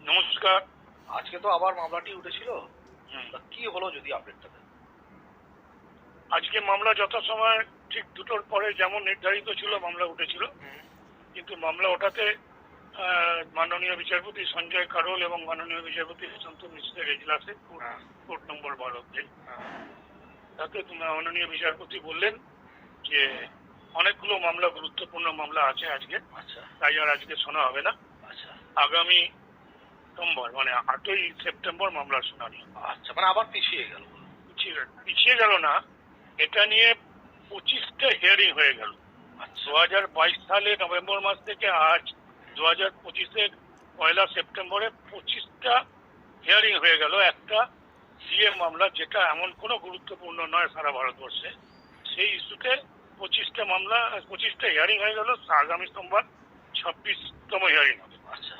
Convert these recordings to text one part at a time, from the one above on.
নমস্কার। আজকে তো আবার মামলাটি উঠেছিল। কি হলো যদি আপডেটটা দেন? আজকে মামলা যথাসময় ঠিক দুটোর পরে যেমন নির্ধারিত ছিল মামলা উঠেছিল। কিন্তু মামলা ওঠাতে মাননীয় বিচারপতি সঞ্জয় কারোল এবং মাননীয় বিচারপতি সুশান্ত মিশ্রের এজলাসে হ্যাঁ, কোর্ট নম্বর বারোতে হ্যাঁ, তাতে মাননীয় বিচারপতি বললেন যে অনেকগুলো মামলা গুরুত্বপূর্ণ মামলা আছে আজকে। আচ্ছা। তাই আর আজকে শোনা হবে না। আগামী সোমবার মানে আটই সেপ্টেম্বর মামলার শুনানি। আচ্ছা মানে আবার পিছিয়ে গেল। পিছিয়ে গেল না এটা নিয়ে পঁচিশটা হিয়ারিং হয়ে গেল। আচ্ছা। দু হাজার বাইশ সালে নভেম্বর মাস থেকে আজ দু হাজার পঁচিশের পয়লা সেপ্টেম্বরে পঁচিশটা হিয়ারিং হয়ে গেল। একটা সিএ মামলা যেটা এমন কোনো গুরুত্বপূর্ণ নয় সারা ভারতবর্ষে। সেই ইস্যুতে পঁচিশটা মামলা পঁচিশটা হিয়ারিং হয়ে গেল। আগামী সোমবার ছাব্বিশতম হিয়ারিং আচ্ছা।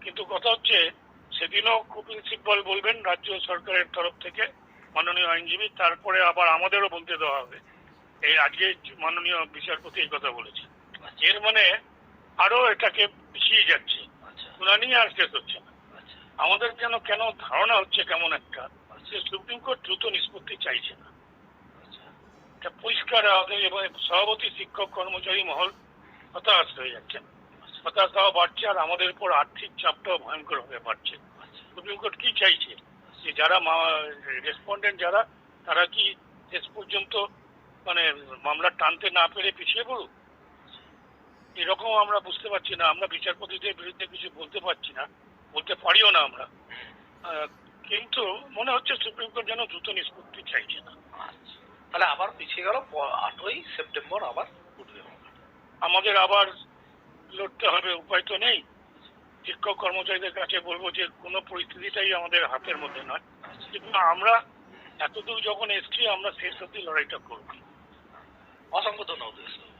কিন্তু কথা হচ্ছে সেদিনও খুব প্রিন্সিপাল বলবেন রাজ্য সরকারের তরফ থেকে মাননীয় আইনজীবী তারপরে আবার আমাদেরও বলতে দেওয়া হবে। এই আজকে মাননীয় বিচারপতি এই কথা বলেছে এর মানে আরও এটাকে পিছিয়ে যাচ্ছে। আচ্ছা। শুনানি আর শেষ হচ্ছে না। আচ্ছা। আমাদের যেন কেন ধারণা হচ্ছে কেমন একটা যে সুপ্রিম কোর্ট দ্রুত নিষ্পত্তি চাইছে না। আচ্ছা। এটা পরিষ্কার আমাদের এবং সভাপতি শিক্ষক কর্মচারী মহল হতাশ হয়ে যাচ্ছে। হতাশাও বাড়ছে আর আমাদের উপর আর্থিক চাপটাও ভয়ঙ্কর হয়ে বাড়ছে সুপ্রিম কোর্ট কি চাইছে? যে যারা রেসপন্ডেন্ট যারা তারা কি শেষ পর্যন্ত মানে মামলা টানতে না পেরে পিছিয়ে পড়ুক? এরকম আমরা বুঝতে পারছি না। আমরা বিচারপতিদের বিরুদ্ধে কিছু বলতে পারছি না। বলতে পারিও না আমরা। কিন্তু মনে হচ্ছে সুপ্রিম কোর্ট যেন দ্রুত নিষ্পত্তি চাইছে না। আচ্ছা। তাহলে আবার পিছিয়ে গেল আটই সেপ্টেম্বর আবার উঠবে। আমাদের আবার লড়তে হবে, উপায় তো নেই। শিক্ষক কর্মচারীদের কাছে বলব যে, কোনো পরিস্থিতিটাই আমাদের হাতের মধ্যে নয়। কিন্তু আমরা এতদূর যখন এসছি, আমরা শেষ অব্দি লড়াইটা করব। অসংখ্য ধন্যবাদ